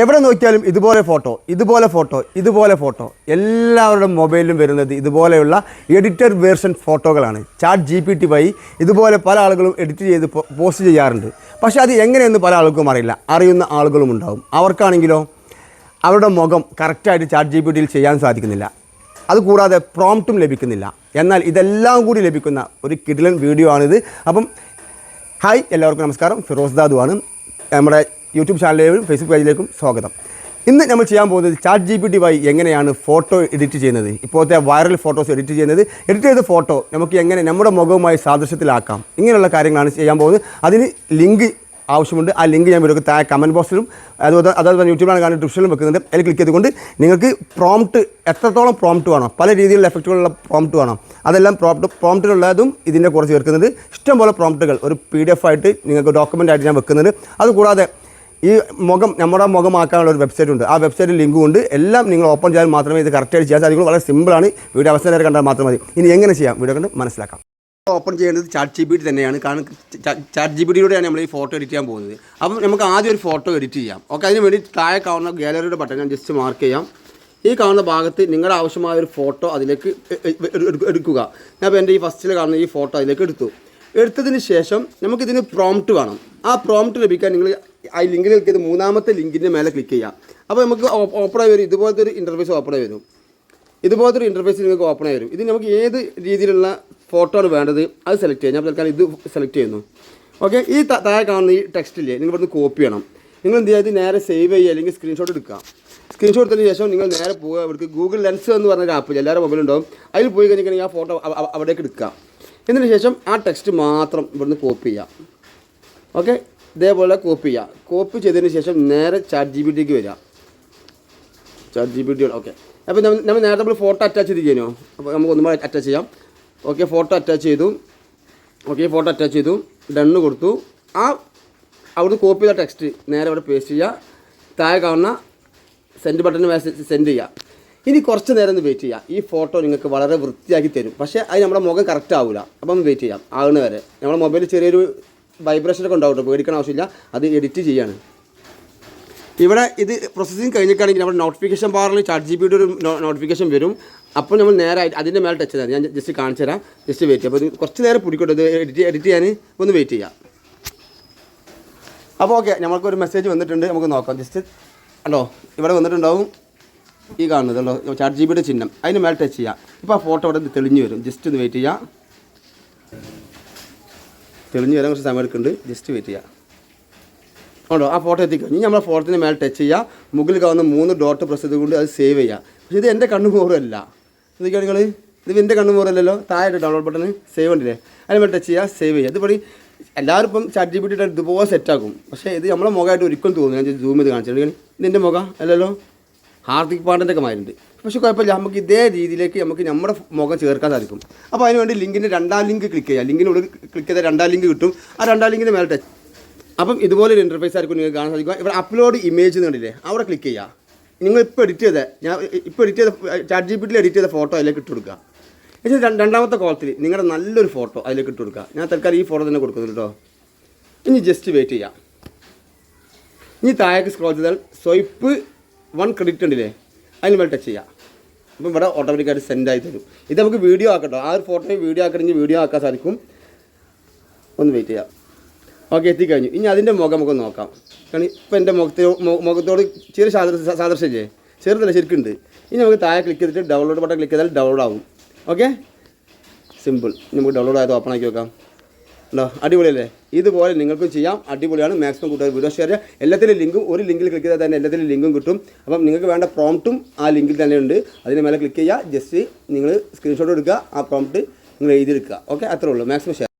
എവിടെ നോക്കിയാലും ഇതുപോലെ ഫോട്ടോ ഇതുപോലെ ഫോട്ടോ ഇതുപോലെ ഫോട്ടോ. എല്ലാവരുടെ മൊബൈലിലും വരുന്നത് ഇതുപോലെയുള്ള എഡിറ്റഡ് വേർഷൻ ഫോട്ടോകളാണ് ചാറ്റ് ജി പി ടി വഴി ഇതുപോലെ പല ആളുകളും എഡിറ്റ് ചെയ്ത് പോസ്റ്റ് ചെയ്യാറുണ്ട്. പക്ഷേ അത് എങ്ങനെയെന്ന് പല ആൾക്കും അറിയില്ല. അറിയുന്ന ആളുകളും ഉണ്ടാവും. അവർക്കാണെങ്കിലോ അവരുടെ മുഖം കറക്റ്റായിട്ട് ചാറ്റ് ജി പി ടിയിൽ ചെയ്യാൻ സാധിക്കുന്നില്ല. അതുകൂടാതെ പ്രോംപ്റ്റും ലഭിക്കുന്നില്ല. എന്നാൽ ഇതെല്ലാം കൂടി ലഭിക്കുന്ന ഒരു കിടിലൻ വീഡിയോ ആണിത്. അപ്പം ഹായ് എല്ലാവർക്കും നമസ്കാരം. ഫിറോസ് ദാദു ആണ് നമ്മുടെ യൂട്യൂബ് ചാനലിലേക്കും ഫേസ്ബുക്ക് പേജിലേക്കും സ്വാഗതം. ഇന്ന് നമ്മൾ ചെയ്യാൻ പോകുന്നത് ചാറ്റ് ജി പി ടി വൈ എങ്ങനെയാണ് ഫോട്ടോ എഡിറ്റ് ചെയ്യുന്നത്? ഇപ്പോഴത്തെ വൈറൽ ഫോട്ടോസ് എഡിറ്റ് ചെയ്യുന്നത്. എഡിറ്റ് ചെയ്ത ഫോട്ടോ നമുക്ക് എങ്ങനെ നമ്മുടെ മുഖവുമായി സാദൃശ്യത്തിലാക്കാം? ഇങ്ങനെയുള്ള കാര്യങ്ങളാണ് ചെയ്യാൻ പോകുന്നത്. അതിന് ലിങ്ക് ആവശ്യമുണ്ട്. ആ ലിങ്ക് ഞാൻ വീഡിയോക്ക് താഴെ കമന്റ് ബോക്സിലും അതുപോലെ അതുപോലെ യൂട്യൂബിലാണ് കാണുന്ന ഡിസ്ക്രിപ്ഷനിലും വെക്കുന്നുണ്ട്. അതിൽ ക്ലിക്ക് ചെയ്തുകൊണ്ട് നിങ്ങൾക്ക് പ്രോംപ്റ്റ് എത്രത്തോളം പ്രോംപ്റ്റ് വേണം പല രീതിയിലുള്ള എഫക്റ്റുകളുള്ള പ്രോംപ്റ്റ് വേണം. അതെല്ലാം പ്രോംപ്റ്റ് പ്രോംപ്റ്റിലുള്ളതും ഇതിന്റെ കുറച്ച് ചേർക്കുന്നത് ഇഷ്ടംപോലെ പ്രോംപ്റ്റുകൾ ഒരു പി ഡി എഫ് ആയിട്ട് നിങ്ങൾക്ക് ഡോക്യുമെന്റ് ആയിട്ട് ഞാൻ വെക്കുന്നുണ്ട്. അതുകൂടാതെ ഈ മുഖം നമ്മുടെ മുഖമാക്കാനുള്ള ഒരു വെബ്സൈറ്റ് ഉണ്ട്. ആ വെബ്സൈറ്റ് ലിങ്ക് ഉണ്ട്. എല്ലാം നിങ്ങൾ ഓപ്പൺ ചെയ്താൽ മാത്രമേ ഇത് കറക്റ്റായിട്ട് ചെയ്യാൻ സാധിക്കുള്ളൂ വളരെ സിമ്പിളാണ് വീഡിയോ അവസാനം വരെ കണ്ടാൽ മാത്രം മതി. ഇനി എങ്ങനെ ചെയ്യാം? വീഡിയോ കണ്ട് മനസ്സിലാക്കാം. ഓപ്പൺ ചെയ്യേണ്ടത് ചാറ്റ് ജി ബി ടി തന്നെയാണ്. കാരണം ചാറ്റ് ജി ബി ടിയിലൂടെയാണ് നമ്മൾ ഈ ഫോട്ടോ എഡിറ്റ് ചെയ്യാൻ പോകുന്നത്. അപ്പം നമുക്ക് ആദ്യം ഒരു ഫോട്ടോ എഡിറ്റ് ചെയ്യാം. ഓക്കെ അതിന് വേണ്ടി താഴെ കാണുന്ന ഗാലറിയുടെ ബട്ടൺ ഞാൻ ജസ്റ്റ് മാർക്ക് ചെയ്യാം. ഈ കാണുന്ന ഭാഗത്ത് നിങ്ങളുടെ ആവശ്യമായ ഒരു ഫോട്ടോ അതിലേക്ക് എടുക്കുക. ഞാൻ ഇപ്പോൾ എന്റെ ഈ ഫസ്റ്റിൽ കാണുന്ന ഈ ഫോട്ടോ അതിലേക്ക് എടുത്തു. എടുത്തതിന് ശേഷം നമുക്കിതിന് പ്രോംപ്റ്റ് വേണം. ആ പ്രോംപ്റ്റ് ലഭിക്കാൻ നിങ്ങൾ ആ ലിങ്കിൽ ക്ലിക്ക് ചെയ്ത് മൂന്നാമത്തെ ലിങ്കിന്റെ മേലെ ക്ലിക്ക് ചെയ്യാം. അപ്പോൾ നമുക്ക് ഓപ്പണായി വരും. ഇതുപോലത്തെ ഒരു ഇന്റർഫേസ് ആയി വരും. ഇതുപോലത്തെ ഒരു ഇന്റർഫേസ് നിങ്ങൾക്ക് ഓപ്പൺ ആയി വരും. ഇത് നമുക്ക് ഏത് രീതിയിലുള്ള ഫോട്ടോ ആണ് വേണ്ടത്? അത് സെലക്ട് ചെയ്യാം. ഞാൻ തൽക്കാലം ഇത് സെലക്ട് ചെയ്യുന്നു. ഓക്കെ ഈ താഴെ കാണുന്ന ഈ ടെക്സ്റ്റ് ഇല്ലേ? നിങ്ങൾ ഇവിടുന്ന് കോപ്പി ചെയ്യണം. നിങ്ങൾ എന്ത് ചെയ്യുക? നേരെ സേവ് ചെയ്യുക അല്ലെങ്കിൽ സ്ക്രീൻഷോട്ട് എടുക്കുക. സ്ക്രീൻഷോട്ട് എടുത്തതിന് ശേഷം നിങ്ങൾ നേരെ പോവുക. അവർക്ക് ഗൂഗിൾ ലെൻസ് എന്ന് പറഞ്ഞൊരു ആപ്പ് എല്ലാവരുടെ മൊബൈൽ ഉണ്ടാവും. അതിൽ പോയി കഴിഞ്ഞിട്ടുണ്ടെങ്കിൽ ആ ഫോട്ടോ അവിടേക്ക് എടുക്കുക. എന്നതിന് ശേഷം ആ ടെക്സ്റ്റ് മാത്രം ഇവിടുന്ന് കോപ്പി ചെയ്യാം ഓക്കെ ഇതേപോലെ കോപ്പി ചെയ്യുക കോപ്പി ചെയ്തതിന് ശേഷം നേരെ ചാറ്റ് ജി ബി ടിക്ക് വരിക chat G B T okay. അപ്പോൾ നമ്മൾ നമ്മൾ നേരത്തെ നമ്മൾ ഫോട്ടോ അറ്റാച്ച് ചെയ്ത് കഴിഞ്ഞോ അപ്പോൾ നമുക്ക് ഒന്നും അറ്റാച്ച് ചെയ്യാം. ഓക്കെ ഫോട്ടോ അറ്റാച്ച് ചെയ്തു. ഓക്കെ ഫോട്ടോ അറ്റാച്ച് ചെയ്തു. ഡണ്ണ് കൊടുത്തു. ആ അവിടുന്ന് കോപ്പി ചെയ്ത ടെക്സ്റ്റ് നേരെ അവിടെ പേസ്റ്റ് ചെയ്യുക. താഴെ കാണുന്ന സെൻഡ് ബട്ടൺ മെസ്സേജ് സെൻഡ് ചെയ്യുക. ഇനി കുറച്ച് നേരം ഒന്ന് വെയിറ്റ് ചെയ്യുക. ഈ ഫോട്ടോ നിങ്ങൾക്ക് വളരെ വൃത്തിയാക്കി തരും. പക്ഷേ അത് നമ്മുടെ മുഖം കറക്റ്റ് ആവില്ല അപ്പം വെയിറ്റ് ചെയ്യാം. ആകുന്ന വരെ നമ്മുടെ മൊബൈലിൽ ചെറിയൊരു വൈബ്രേഷനൊക്കെ ഉണ്ടാവും പേടിക്കണ ആവശ്യമില്ല. അത് എഡിറ്റ് ചെയ്യാണ്. ഇവിടെ ഇത് പ്രോസസ്സിങ് കഴിഞ്ഞിട്ടാണെങ്കിൽ നമ്മുടെ നോട്ടിഫിക്കേഷൻ ബാറിൽ ചാറ്റ് ജി ഒരു നോട്ടിഫിക്കേഷൻ വരും. അപ്പോൾ നമ്മൾ നേരെ അതിന്റെ മേലെ ടച്ച് ചെയ്താൽ ഞാൻ ജസ്റ്റ് കാണിച്ചു തരാം. ജസ്റ്റ് വെയിറ്റ് ചെയ്യാം. അപ്പോൾ കുറച്ച് നേരം പിടിക്കട്ടെ. ഇത് എഡിറ്റ് എഡിറ്റ് ചെയ്യാൻ ഒന്ന് വെയിറ്റ് ചെയ്യാം. അപ്പോൾ ഓക്കെ നമ്മൾക്കൊരു മെസ്സേജ് വന്നിട്ടുണ്ട്. നമുക്ക് നോക്കാം. ജസ്റ്റ് അല്ലോ ഇവിടെ വന്നിട്ടുണ്ടാവും ഈ കാണുന്നത് ഉണ്ടോ ചാറ്റ് ജി ബിയുടെ ചിഹ്നം. അതിന് മേലെ ടച്ച് ചെയ്യാം. ഇപ്പോൾ ആ ഫോട്ടോ അവിടെ തെളിഞ്ഞു വരും. ജസ്റ്റ് ഒന്ന് വെയിറ്റ് ചെയ്യാം. തെളിഞ്ഞ് വരാൻ കുറച്ച് സമയം എടുക്കുന്നുണ്ട് ജസ്റ്റ് വെയിറ്റ് ചെയ്യാം. ഉണ്ടോ? ആ ഫോട്ടോ എത്തിക്കഴിഞ്ഞ് നമ്മൾ ഫോട്ടോത്തിന് മേലെ ടച്ച് ചെയ്യുക മുകളിൽ കാണുന്ന മൂന്ന് ഡോട്ട് പ്രസ് ചെയ്തുകൊണ്ട് അത് സേവ് ചെയ്യുക പക്ഷേ ഇത് എന്റെ കണ്ണു മോറല്ല ഇതൊക്കെയാണ് നിങ്ങൾ ഇത് എന്റെ കണ്ണു മോറല്ലല്ലോ താഴെ ഡൗൺലോഡ് ബട്ടൺ സേവ് ഉണ്ടല്ലേ അതിന് മേലെ ടച്ച് ചെയ്യുക സേവ് ചെയ്യുക ഇതിപ്പോൾ എല്ലാവരും ഇപ്പം ചാറ്റ് ജി പി ടി ഇതുപോലെ സെറ്റാക്കും പക്ഷേ ഇത് നമ്മളെ മുഖമായിട്ട് ഒരിക്കലും തോന്നുന്നു ഞാൻ സൂം ചെയ്ത് കാണിച്ചിട്ടുണ്ടെങ്കിൽ ഇതിന്റെ മുഖം അല്ലല്ലോ? ഹാർദിക് പാണ്ഡ്യന്റെ ഒക്കെ മാരുണ്ട്. പക്ഷേ കുഴപ്പമില്ല നമുക്ക് ഇതേ രീതിയിലേക്ക് നമുക്ക് നമ്മുടെ മുഖം ചേർക്കാൻ സാധിക്കും. അപ്പോൾ അതിനുവേണ്ടി ലിങ്കിന്റെ രണ്ടാം ലിങ്ക് ക്ലിക്ക് ചെയ്യുക. ലിങ്കിനുള്ളിൽ ക്ലിക്ക് ചെയ്താൽ രണ്ടാം ലിങ്ക് കിട്ടും. ആ രണ്ടാം ലിങ്കിന്റെ മേലെ ടച്ച് അപ്പം ഇതുപോലെ ഒരു ഇന്റർഫേസ് ആയിരിക്കും നിങ്ങൾക്ക് കാണാൻ സാധിക്കുക. ഇവിടെ അപ്ലോഡ് ഇമേജ് എന്ന് കണ്ടില്ലേ അവിടെ ക്ലിക്ക് ചെയ്യുക. നിങ്ങൾ ഇപ്പോൾ എഡിറ്റ് ചെയ്ത ഞാൻ ഇപ്പോൾ എഡിറ്റ് ചെയ്ത ചാറ്റ് ജി പിറ്റിൽ എഡിറ്റ് ചെയ്ത ഫോട്ടോ അതിലേക്ക് ഇട്ട് കൊടുക്കുക. ര- രണ്ടാമത്തെ കോളത്തിൽ നിങ്ങളുടെ നല്ലൊരു ഫോട്ടോ അതിലേക്ക് ഇട്ട് കൊടുക്കുക. ഞാൻ തൽക്കാലം ഈ ഫോട്ടോ തന്നെ കൊടുക്കുന്നു കേട്ടോ ഇനി ജസ്റ്റ് വെയിറ്റ് ചെയ്യാം ഇനി താഴേക്ക് സ്ക്രോൾ ചെയ്താൽ സ്വൈപ്പ് വൺ ക്രെഡിറ്റ് ഉണ്ടല്ലേ? അതിന് മേൽ ടച്ച് ചെയ്യാം. അപ്പം ഇവിടെ ഓട്ടോമാറ്റിക്കായിട്ട് സെൻഡ് ആയി തരും. ഇത് നമുക്ക് വീഡിയോ ആക്കട്ടോ. ആ ഒരു ഫോട്ടോയും വീഡിയോ ആക്കണമെങ്കിൽ വീഡിയോ ആക്കാൻ സാധിക്കും. ഒന്ന് വെയിറ്റ് ചെയ്യാം. ഓക്കെ എത്തിക്കഴിഞ്ഞു. ഇനി അതിന്റെ മുഖം നമുക്ക് നോക്കാം. കാരണം ഇപ്പം എന്റെ മുഖത്തെ മുഖത്തോട് ചെറിയ സാദൃശ്യ സാദൃശ്യമില്ലേ ചെറുതല്ല ശരിക്കുണ്ട്. ഇനി നമുക്ക് താഴെ ക്ലിക്ക് ചെയ്തിട്ട് ഡൗൺലോഡ് ബട്ടൺ ക്ലിക്ക് ചെയ്താൽ ഡൗൺലോഡ് ആവും. ഓക്കെ സിമ്പിൾ നമുക്ക് ഡൗൺലോഡ് ആയത് ഓപ്പൺ ആക്കി വെക്കാം. ഉണ്ടോ അടിപൊളിയല്ലേ? ഇതുപോലെ നിങ്ങൾക്കും ചെയ്യാം. അടിപൊളിയാണ്. മാക്സിമം കൂട്ടുകാർ വീഡിയോ ഷെയർ ചെയ്യുക. എല്ലാത്തിലും ലിങ്കും ഒരു ലിങ്കിൽ ക്ലിക്ക് ചെയ്താൽ തന്നെ എല്ലാത്തിലും ലിങ്കും കിട്ടും. അപ്പം നിങ്ങൾക്ക് വേണ്ട പ്രോംപ്റ്റും ആ ലിങ്കിൽ തന്നെ ഉണ്ട്. അതിന് മേലെ ക്ലിക്ക് ചെയ്യുക. ജസ്റ്റ് നിങ്ങൾ സ്ക്രീൻഷോട്ട് എടുക്കുക. ആ പ്രോംപ്റ്റ് നിങ്ങൾ എഴുതിയെടുക്കുക. ഓക്കെ അത്രേ ഉള്ളൂ. Maximum share